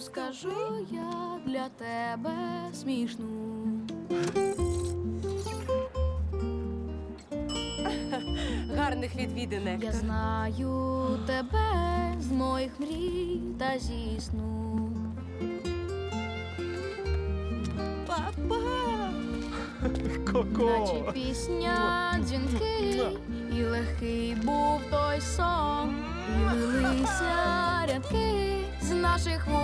скажу я для тебе смішну. Гарних відвідинок. Я знаю тебе з моїх мрій та зі сну. Папа! Коко! Наче пісня дзвінки, і легкий був той сон, і лилися рядки з наших вуст.